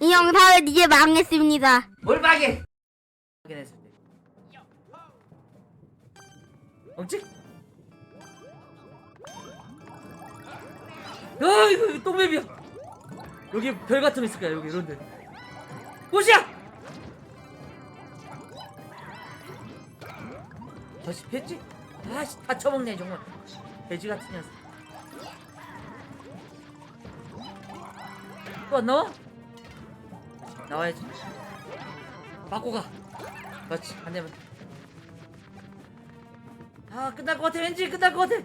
이 영상은 이제 망했습니다. 뭘 막해? 때. 엉찍? 야 이거 똥맵이야. 여기 별 같은 거 있을 거야 여기 이런데. 꽃이야. 다시 뺐지? 아씨 다 쳐먹네 정말. 돼지 같은 녀석. 또 안 나와? 나와야지. 맞고 가. 그렇지. 안 되면. 아, 끝날 것 같아. 왠지 끝날 것 같아.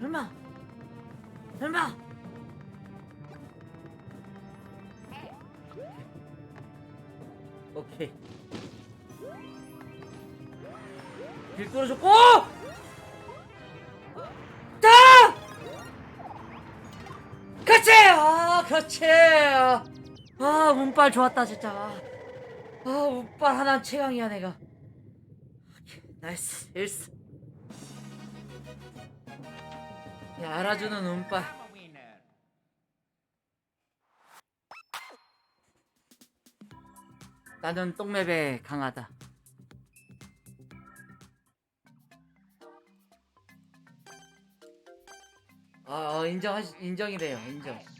설마. 설마. 오케이. 길 뚫어줬고! 그렇지! 아, 운빨 좋았다, 진짜. 아, 운빨 하나 최강이야, 내가. 나이스, 1스. 야, 알아주는 운빨. 나는 똥맵에 강하다. 아, 어, 인정하 인정이래요. 인정.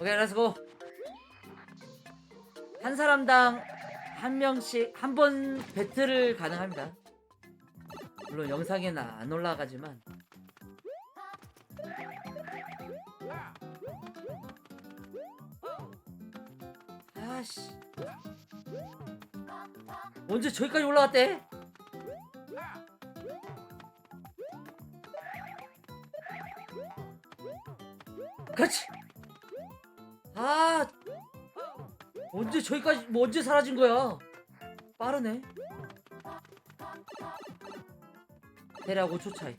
오케이, 렛츠고. 한 사람당 한 명씩 한 번 배틀을 가능합니다. 물론 영상에는 안 올라가지만. 아씨. 언제 저기까지 올라갔대? 그렇지. 아, 언제 저기까지 뭐 언제 사라진 거야? 빠르네. 대략 5초 차이.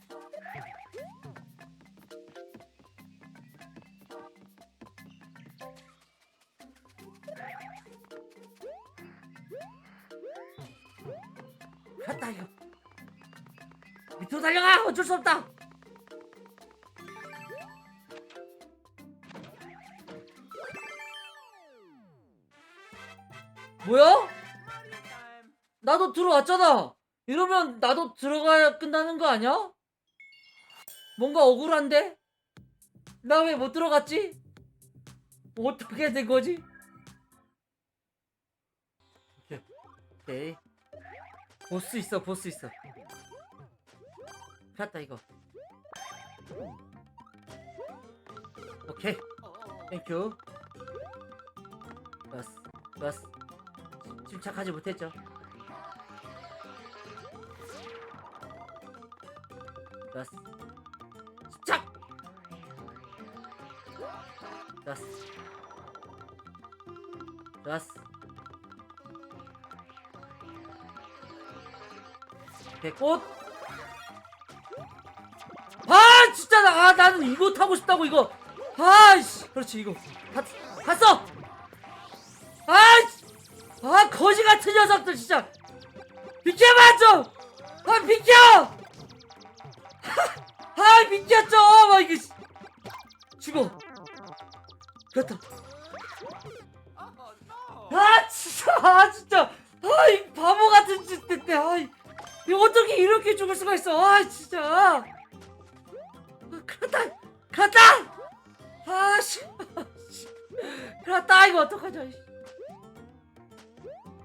갔다 이거. 밑으로 달려가 어쩔 수 없다. 뭐야? 나도 들어왔잖아. 이러면 나도 들어가야 끝나는 거 아니야? 뭔가 억울한데? 나 왜 못 들어갔지? 어떻게 된 거지? 오케이. 보스 있어, 보스 있어. 갔다 이거. 오케이. 땡큐. 좋았어. 좋았어. 침착하지 못했죠. 좋았어. 침착! 좋았어. 좋았어. 개꽃! 아, 진짜 나, 아, 나는 이거 타고 싶다고, 이거. 아이씨. 그렇지, 이거. 탔, 탔어! 아이씨! 아 거지 같은 녀석들 진짜 비켜봐 좀! 아 비켜! 아 비켜 좀! 아 이거 씨. 죽어 그렇다 아 진짜 아 진짜 아이 바보 같은 짓 때때 아이 이 어떻게 이렇게 죽을 수가 있어 아 진짜 아, 그렇다 그렇다 아씨 그렇다 이거 어떡하냐.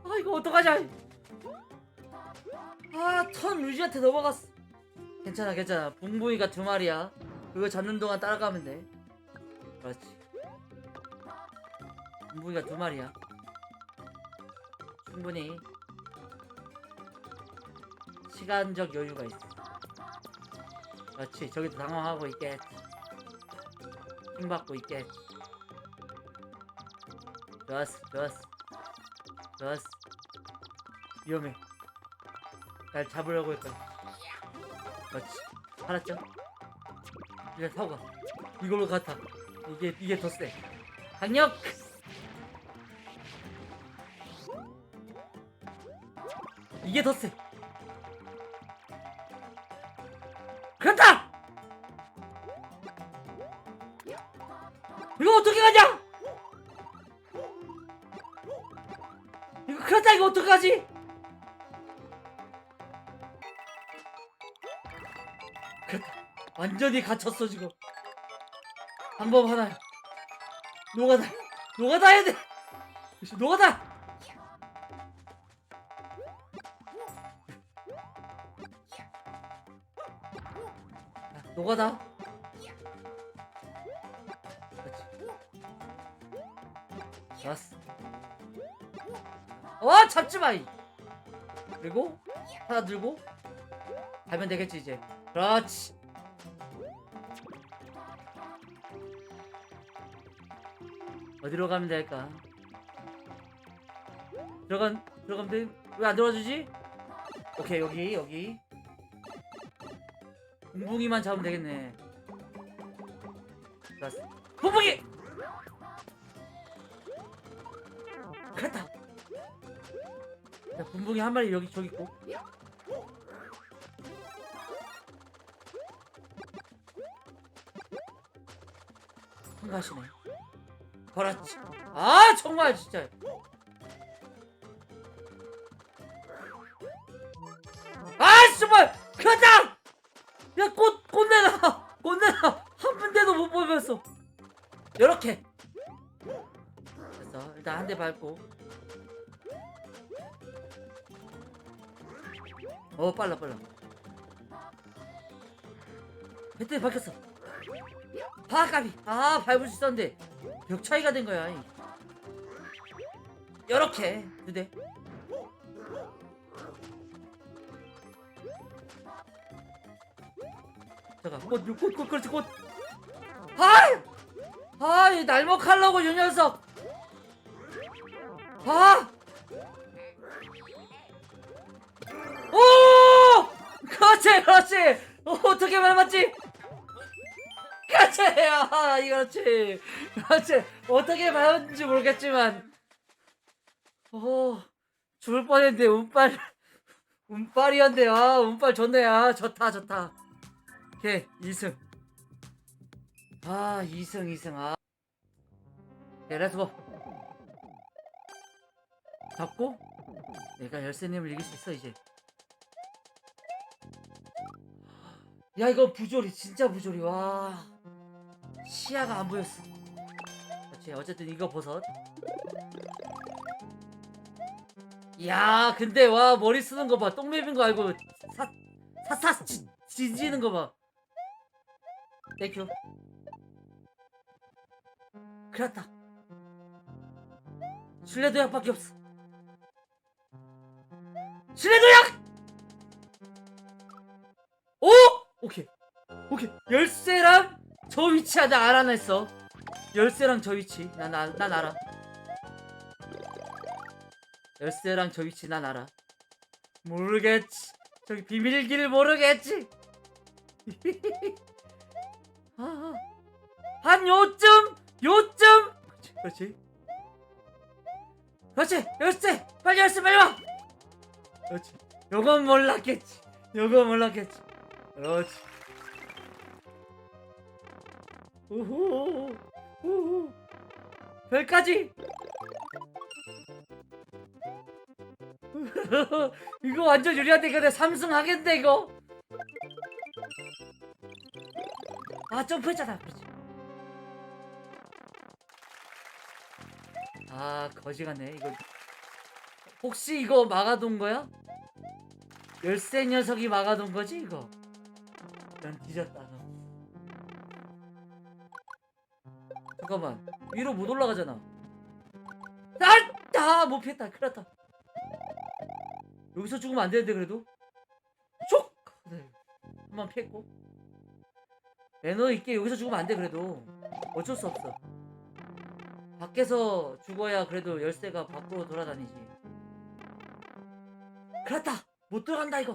아 이거 어떡하냐. 아턴 루지한테 넘어갔어 괜찮아 괜찮아. 붕붕이가 두 마리야. 그거 잡는 동안 따라가면 돼. 그렇지. 붕붕이가 두 마리야. 충분히 시간적 여유가 있어. 그렇지. 저기도 당황하고 있겠지 힘받고 있겠지 좋았어 좋았어. 좋았어 위험해. 날 잡으려고 했거든 그렇지? 알았죠? 타고 가. 이걸로 같아. 이게 이게 더 세 강력! 이게 더 세 그렇다! 이거 어떻게 가냐? 이거 그렇다 이거 어떡하지 완전히 갇혔어 지금. 방법 하나. 노가다. 노가다 해야 돼. 노가다. 자, 노가다. 그렇지. 좋았어. 어 잡지마 이. 그리고 하나 들고 가면 되겠지 이제. 그렇지 어디로 가면 될까? 들어간 들어가면 돼 왜 안 들어와주지? 오케이 여기 여기. 붕붕이만 잡으면 되겠네. 좋았어. 붕붕이! 그랬다. 야 붕붕이 한 마리 여기 저기 있고. 한가시네 그렇지. 아 정말 진짜. 아 정말. 그다 야꽃 꽃내놔. 꽃내놔. 한 군데도 못 보면서. 요렇게. 됐어. 일단 한 대 밟고. 어 빨라 빨라. 배터리 바뀌었어. 아 까비. 아 밟을 수 있었는데 벽 차이가 된 거야 이. 요렇게 두 대 잠깐 꽃 꽃 꽃 그렇지 꽃 아이 아이 날먹하려고 이 녀석 아 오! 그렇지, 그렇지. 어, 어떻게 밟았지? 그렇지, 아, 이거지. 그렇지. 어떻게 밟았는지 모르겠지만, 어, 죽을 뻔했는데 운빨, 운빨이었는데, 아, 운빨 좋네, 아, 좋다, 좋다. 오케이, 2승. 아, 2승, 2승, 아. 네, 렛츠고. 잡고, 내가 열쇠님을 이길 수 있어, 이제. 야 이거 부조리 진짜 부조리 와 시야가 안 보였어. 그렇지 어쨌든 이거 버섯 야 근데 와 머리 쓰는 거 봐. 똥맵인 거 알고 사 사사 지- 지지는 거 봐. 땡큐 그렇다. 신뢰도약밖에 없어. 신뢰도약! 오! 오케이. 오케이. 열쇠랑 저 위치 아직 알아냈어. 열쇠랑 저 위치. 난, 알- 난 알아. 열쇠랑 저 위치 난 알아. 모르겠지. 저기 비밀길 모르겠지. 아, 아. 한 요쯤! 요쯤! 그렇지, 그렇지. 그렇지! 열쇠! 빨리 열쇠 빨리 와! 그렇지. 요건 몰랐겠지. 요건 몰랐겠지. 그렇지. 우후, 우후. 별까지. 이거 완전 유리한데 이거 내 삼승 하겠네 이거. 아 점프했잖아. 그렇지. 아 거지 같네 이거. 혹시 이거 막아둔 거야? 열쇠 녀석이 막아둔 거지 이거? 난 뒤졌다 잠깐만. 위로 못 올라가잖아. 아! 못 피했다. 큰일 났다. 여기서 죽으면 안 되는데 그래도? 촉! 네. 한번 피했고. 매너 있게 여기서 죽으면 안 돼 그래도. 어쩔 수 없어. 밖에서 죽어야 그래도 열쇠가 밖으로 돌아다니지. 그렇다. 못 들어간다 이거.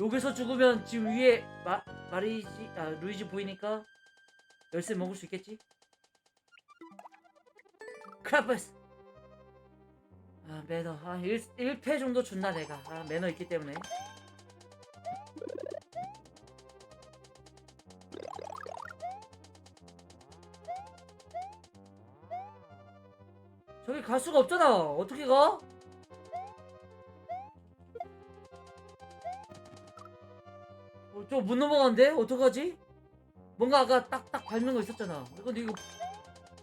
여기서 죽으면 지금 위에 마, 마리지 아 루이지 보이니까 열쇠 먹을 수 있겠지? 크라파스! 아아 매너. 아 1, 1패 정도 준다 내가. 아 매너 있기 때문에. 저기 갈 수가 없잖아. 어떻게 가? 저못 넘어가는데 어떡하지? 뭔가 아까 딱딱 밟는 거 있었잖아 근데 이거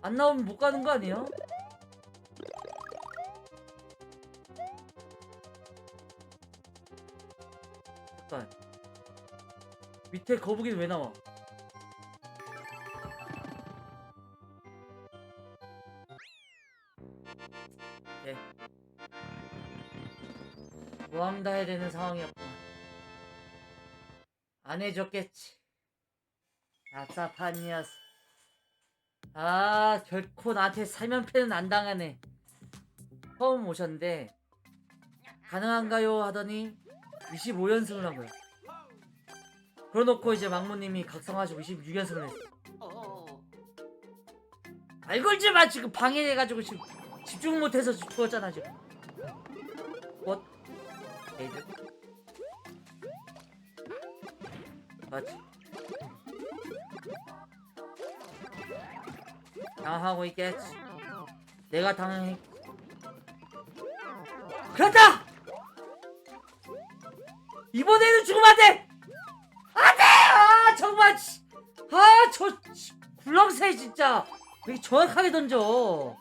안 나오면 못 가는 거 아니야? 잠깐 밑에 거북이는 왜 나와? 네. 모함 다 해야 되는 상황이었구만. 안 해줬겠지. 답답한 녀석. 아, 결코 나한테 살면패는 안 당하네. 처음 오셨는데, 가능한가요? 하더니, 25연승을 한 거야. 그러놓고 이제 막무님이 각성하시고 26연승을 했어. 알 걸지 마! 지금 방해해가지고 지금 집중 못해서 죽었잖아, 지금. 뭐? 에이드? 맞지? 당하고 있겠지. 내가 당해. 그렇다! 이번에는 죽으면 안 돼! 안 돼! 아, 정말, 씨. 아, 저, 씨, 굴렁쇠, 진짜. 왜 정확하게 던져?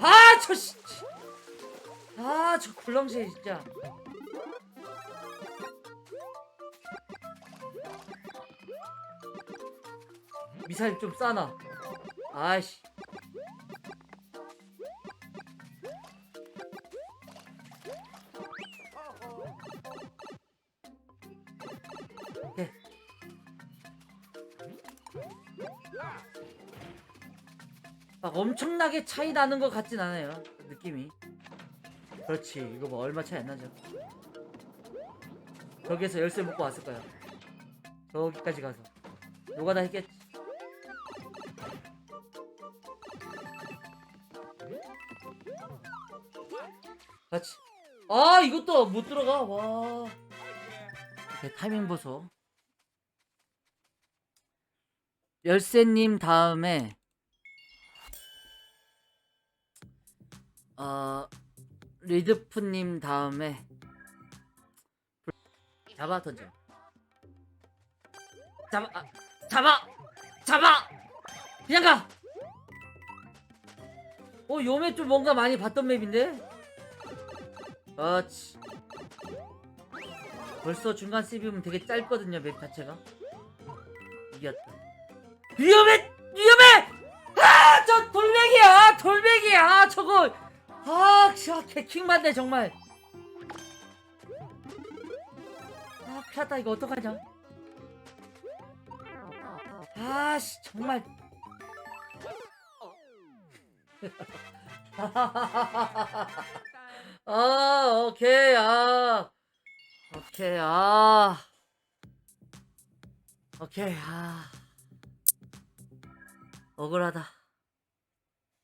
아, 저, 씨. 아, 저 굴렁쇠, 진짜. 미사일 좀 싸놔. 아이씨. 오케이. 막 엄청나게 차이 나는 것 같진 않아요. 느낌이. 그렇지. 이거 뭐 얼마 차이 안 나죠. 저기에서 열쇠 먹고 왔을 거야. 저기까지 가서. 노가다 했겠지. 그렇지. 아, 이것도 못 들어가. 와. 제 타이밍 보소. 열쇠님 다음에 어 리드프님 다음에 잡아 던져. 잡아 아, 잡아 잡아 그냥 가. 어 요매 좀 뭔가 많이 봤던 맵인데. 그렇지. 벌써 중간 세비면 되게 짧거든요 맵 자체가 이겼다 위험해 위험해 아 저 돌멩이야 돌멩이야 저거 아 진짜 개킹받네 정말. 아 큰일났다 이거 어떡하냐? 아 씨 정말. 아 오케이 아. 오케이 아. 오케이 아. 억울하다